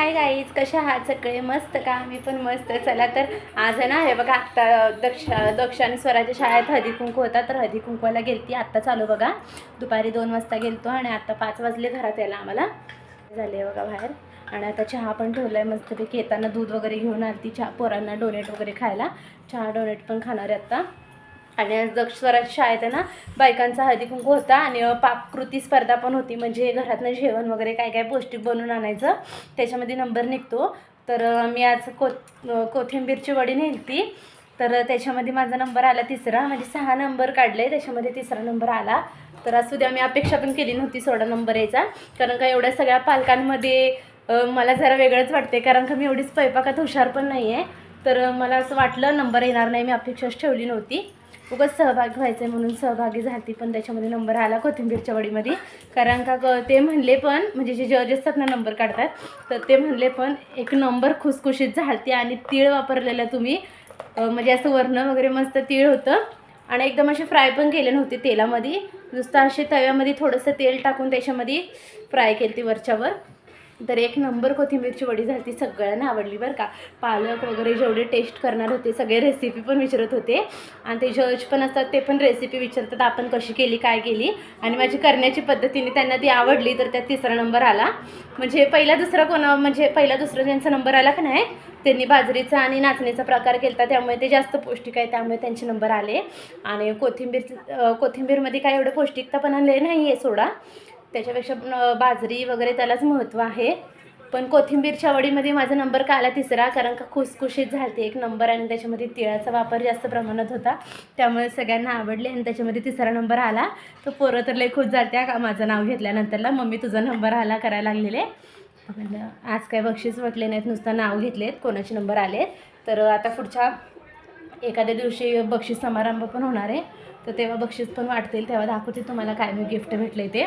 Hi guys कशा आहात सगळे? मस्त का? मी पण मस्त. चला तर आज आहे ना हे बघा आत्ता दक्ष दक्ष आणि स्वराच्या शाळेत हळदी कुंकू होता तर हळदी गेलती आत्ता चालू बघा. दुपारी दोन वाजता गेलतो आणि आत्ता पाच वाजले घरात यायला आम्हाला. झाले बघा बाहेर. आणि आता चहा पण ठेवला आहे मस्तपैकी येताना दूध वगैरे घेऊन आली चहा पोरांना डोनेट वगैरे खायला. चहा डोनेट पण खाणार आहे आत्ता आणि आज दक्ष स्वराज शाळेत आहे ना बायकांचा हळदी कुंकू होता आणि पाककृती स्पर्धा पण होती. म्हणजे घरातनं जेवण वगैरे काय काय पौष्टिक बनवून आणायचं त्याच्यामध्ये नंबर निघतो. तर मी आज को कोथिंबीरची वडी नेलती. तर त्याच्यामध्ये माझा नंबर आला तिसरा. म्हणजे सहा नंबर काढले त्याच्यामध्ये तिसरा नंबर आला. तर असू द्या मी अपेक्षा पण केली नव्हती सोडा नंबर यायचा. कारण का एवढ्या सगळ्या पालकांमध्ये मला जरा वेगळंच वाटते कारण का मी एवढी स्वयंपाकात हुशार पण नाही आहे तर मला असं वाटलं नंबर येणार नाही मी अपेक्षाच ठेवली नव्हती. उगाच सहभागी व्हायचं आहे म्हणून सहभागी झाली पण त्याच्यामध्ये नंबर आला कोथिंबीरच्या वडीमध्ये. कारण का ग- ते म्हणले पण म्हणजे जे जज असतात ना नंबर काढतात तर ते म्हणले पण एक नंबर खुसखुशीत झालती आणि तीळ वापरलेलं तुम्ही म्हणजे असं वर्ण वगैरे मस्त तीळ होतं. आणि एकदम असे फ्राय पण केले नव्हते तेलामध्ये. नुसतं असे तव्यामध्ये थोडंसं तेल टाकून त्याच्यामध्ये फ्राय केली ती वरच्यावर. तर एक नंबर कोथिंबीरची वडी झाली ती सगळ्यांना आवडली बरं का. पालक वगैरे जेवढे टेस्ट करणार होते सगळे रेसिपी पण विचारत होते. आणि ते जज पण असतात ते पण रेसिपी विचारतात आपण कशी केली काय केली. आणि माझी करण्याची पद्धतीने त्यांना ती आवडली तर त्यात तिसरा नंबर आला. म्हणजे पहिला दुसरा कोण म्हणजे पहिला दुसरा ज्यांचा नंबर आला का नाही त्यांनी बाजरीचा आणि नाचणीचा प्रकार केला त्यामुळे ते जास्त पौष्टिक आहे त्यामुळे त्यांचे नंबर आले. आणि कोथिंबीर कोथिंबीरमध्ये काय एवढं पौष्टिकता पण आले नाही आहे सोडा. त्याच्यापेक्षा बाजरी वगैरे त्यालाच महत्त्व आहे. पण कोथिंबीरच्या वडीमध्ये माझा नंबर का आला तिसरा? कारण का खुसखुशीत झालते एक नंबर आणि त्याच्यामध्ये तिळाचा वापर जास्त प्रमाणात होता. त्यामुळे सगळ्यांना आवडले आणि त्याच्यामध्ये तिसरा नंबर आला. तर पोरं तर लई खुश झालत्या का? माझं नाव घेतल्यानंतरला मम्मी तुझा नंबर आला करायला लागलेले. म्हणलं आज काय बक्षीस वाटले नाहीत नुसतं नाव घेतलेत कोणाचे नंबर आले तर आता पुढच्या एखाद्या दिवशी बक्षीस समारंभ पण होणार आहे. तर तेव्हा बक्षीस पण वाटतील तेव्हा दाखवते तुम्हाला काय मी गिफ्ट भेटले ते.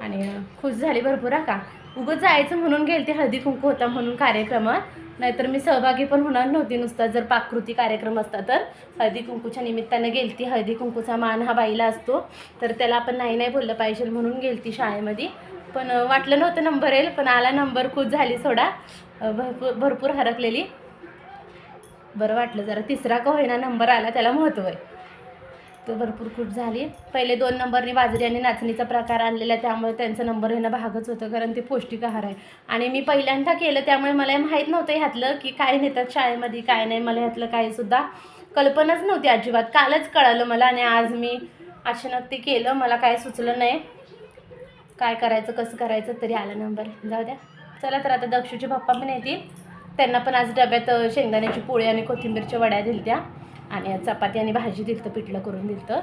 आणि खुश झाली भरपूर हा का? उगं जायचं म्हणून गेलते हळदी कुंकू होता म्हणून कार्यक्रमात नाहीतर मी सहभागी पण होणार नव्हती नुसता जर पाककृती कार्यक्रम असता तर. हळदी कुंकूच्या निमित्तानं गेलती. हळदी कुंकूचा मान हा बाईला असतो. तर त्याला आपण नाही नाही बोललं पाहिजे म्हणून गेलती शाळेमध्ये. पण वाटलं नव्हतं नंबर येईल पण आला नंबर खूप झाली सोडा. भरपूर भरपूर हरकलेली. बरं वाटलं जरा तिसरा का होईना नंबर आला त्याला महत्त्व आहे. तर भरपूर खूप झाली. पहिले दोन नंबरने बाजरी आणि नाचणीचा प्रकार आणलेला त्यामुळे त्यांचा नंबर येणं भागच होतं कारण ते पौष्टिक आहार आहे. आणि मी पहिल्यांदा केलं त्यामुळे मला हे माहीत नव्हतं ह्यातलं की काय नेतात शाळेमध्ये काय नाही मला ह्यातलं काहीसुद्धा कल्पनाच नव्हती अजिबात. कालच कळालं मला आणि आज मी अचानक ते केलं मला काय सुचलं नाही. काय करायचं कसं करायचं तरी आला नंबर. जाऊ द्या. चला तर आता दक्षूचे पप्पा पण येतील. त्यांना पण आज डब्यात शेंगदाण्याची पोळी आणि कोथिंबीरच्या वड्या दिलत्या. आणि चपाती आणि भाजी दिलतं पिठलं करून दिलतं.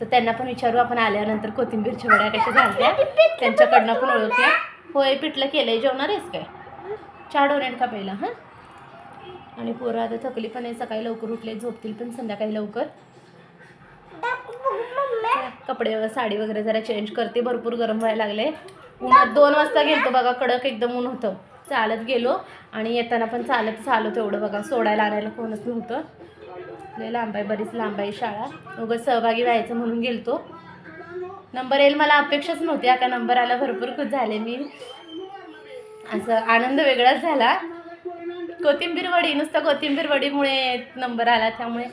तर त्यांना पण विचारू आपण आल्यानंतर कोथिंबीरच्या वड्या कशा झालत्या? त्यांच्याकडनं पण ओळखल्या होय पिठलं केलं आहे जेवणार आहेस काय? चहा डोनेट का पहिला हां? आणि पोरं आता थकली पण आहे सकाळी लवकर उठले झोपतील पण संध्याकाळी लवकर. कपडे साडी वगैरे जरा चेंज करते भरपूर गरम व्हायला लागले. उन्हात दोन वाजता गेलतो बघा कडक एकदम ऊन होतं. चालत गेलो आणि येताना पण चालत चालू तेवढं बघा सोडायला आणायला कोणच नव्हतं. लय लांब आहे बरीच लांब आहे शाळा. उगं सहभागी व्हायचं म्हणून गेलतो. नंबर येईल मला अपेक्षाच नव्हती. आता नंबर आला भरपूर खुश झाले मी. असं आनंद वेगळाच झाला. कोथिंबीर वडी नुसतं कोथिंबीर वडीमुळे नंबर आला. त्यामुळे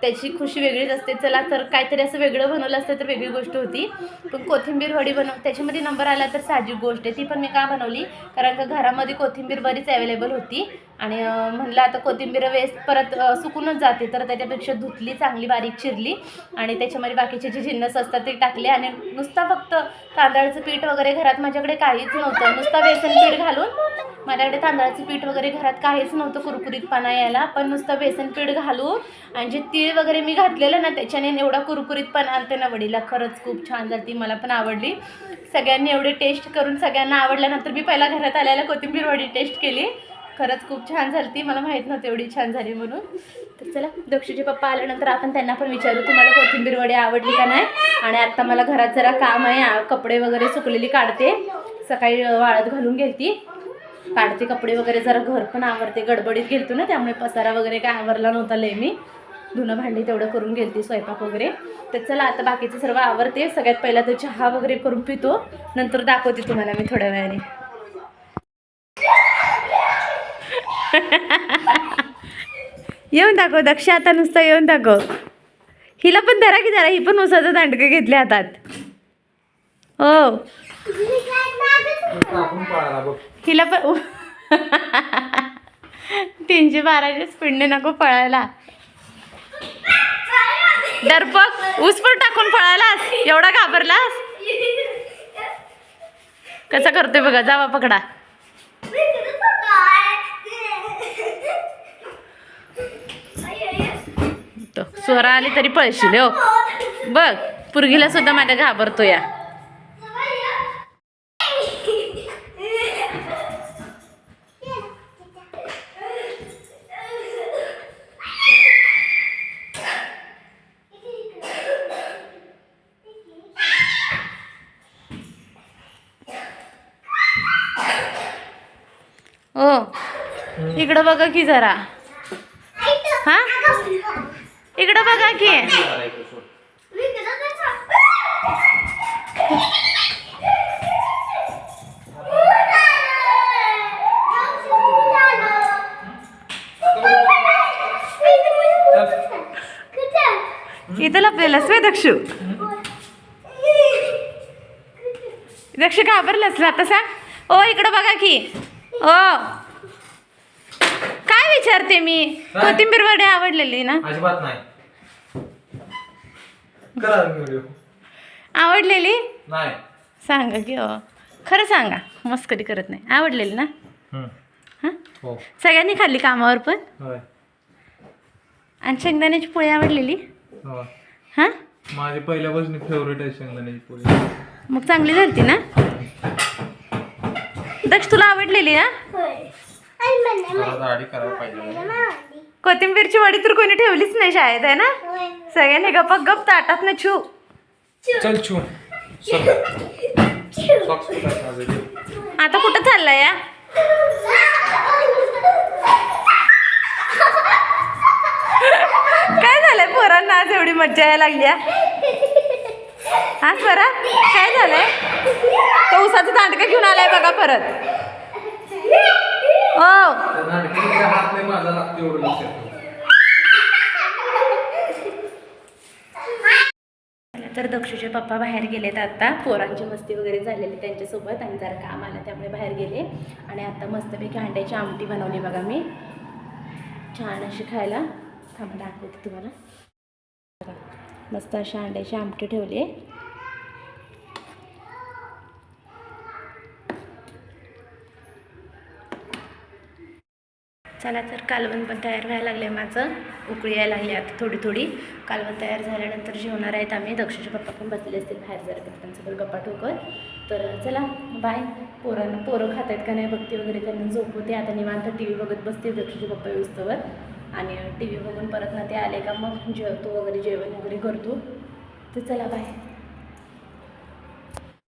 त्याची खुशी वेगळीच असते. चला तर काहीतरी असं वेगळं बनवलं असतं तर वेगळी गोष्ट होती. पण कोथिंबीर वडी बनव त्याच्यामध्ये नंबर आला तर साहजिक गोष्ट आहे. ती पण मी का बनवली? कारण का घरामध्ये कोथिंबीर बरीच अवेलेबल होती. आणि म्हणलं आता कोथिंबीर वेस्ट परत सुकूनच जाते तर त्याच्यापेक्षा धुतली चांगली बारीक चिरली आणि त्याच्यामध्ये बाकीचे जे जिन्नस असतात ते टाकले आणि नुसता फक्त तांदळाचं पीठ वगैरे घरात माझ्याकडे काहीच नव्हतं. नुसता बेसन पीठ घालून माझ्याकडे तांदळाचं पीठ वगैरे घरात काहीच नव्हतं कुरकुरीतपणा यायला पण नुसतं बेसन पीठ घालून आणि जे तीळ वगैरे मी घातलेलं ना त्याच्याने एवढा कुरकुरीतपणा आलते ना वडीला खरंच खूप छान झाली मला पण आवडली. सगळ्यांनी एवढे टेस्ट करून सगळ्यांना आवडल्यानंतर मी पहिला घरात आल्याला कोथिंबीर वडी टेस्ट केली. खरंच खूप छान झाली ती. मला माहीत नव्हती एवढी छान झाली म्हणून. तर चला दक्षूचे पप्पा आल्यानंतर आपण त्यांना पण विचारू तुम्हाला कोथिंबीर वडी आवडली का नाही? आणि आत्ता मला घरात जरा काम आहे कपडे वगैरे सुकलेली काढते. सकाळी वाळत घालून गेलती काढते कपडे वगैरे जरा घर पण आवरते. गडबडीत गेलतो ना त्यामुळे पसारा वगैरे काय आवरला नव्हता लय मी. धुणं भांडी तेवढं करून गेलती स्वयंपाक वगैरे. तर चला आता बाकीचं सर्व आवरते. सगळ्यात पहिला तर चहा वगैरे करून पितो. नंतर दाखवते तुम्हाला मी थोड्या वेळाने. येऊन दाखव दक्ष आता नुसतं येऊन दाखव हिला पण धरा की जरा ही पण उसाचं दांडकं घेतले हातात. हो. हिला पण तीनशे बाराच्या स्पीडने नको पळायला. दर्पक ऊस पण टाकून पळालास एवढा घाबरलास? कसा करतोय बघा जावा पकडा. तो आली तरी पळशील हो. बघ पुरगीला सुद्धा माझ्या घाबरतो या हो इकडं बघा की जरा. हा? इकडं बघा की. इथं लपलेलास वे दक्षू दक्ष घाबरलास आता सांग. ओ, इकडं बघा की. ओ. विचारते मी. काय? कोथिंबीर वडे आवडलेली ना? अजिबात नाही. करा व्हिडिओ आवडलेली? नाही. सांगा की हो. खरं सांगा. मस्करी करत नाही. आवडलेली ना? हां? हो. सगळ्यांनी खाल्ली कामावर पण? होय. आणि शेंगदाण्याची पोळी आवडलेली? हो. हां? माझी पहिल्यापासून फेवरेट आहे शेंगदाण्याची पोळी. मग चांगली झालती ना? दक्ष तुला आवडलेली ना कोथिंबीरची वडी तर कोणी ठेवलीच नाही शाळेत आहे ना? सगळ्यांनी गप्पा गप ताटात ना छू. चल छू. आता कुठं चाललाय या काय झालंय पोरांना आज एवढी मज्जा यायला लागली हा स्वरा? काय झालंय? तो उसाचं दांडकं घेऊन आलाय बघा परत. हो. हात नाही माझा लागतो एवढं लक्षात ठेव. तर दक्षूचे पप्पा बाहेर गेलेत आता. पोरांची मस्ती वगैरे झालेली त्यांच्यासोबत आणि जरा काम आलं त्यामुळे बाहेर गेले. आणि आता मस्तपैकी अंड्याची आमटी बनवली बघा मी. छान अशी खायला. थांबा दाखवते तुम्हाला. बघा, मस्त अशी अंड्याची आमटी ठेवली. आहे चला तर कालवण पण तयार व्हायला लागले माझं. उकळी यायला लागली आता थोडी थोडी. कालवण तयार झाल्यानंतर जेवणार आहेत आम्ही. दक्षचे पप्पा पण बसले असतील बाहेर जरा त्यांचं गप्पा ठोकत तर चला बाय पोरांना पोरं खात आहेत का नाही बघते वगैरे त्यांना झोपवते. आता निवांत टी व्ही बघत बसते दक्षचे पप्पा व्यवस्थेवर. आणि टी व्ही बघून परत ना ते आले का मग जेवतो वगैरे जेवण वगैरे करतो. तर चला बाय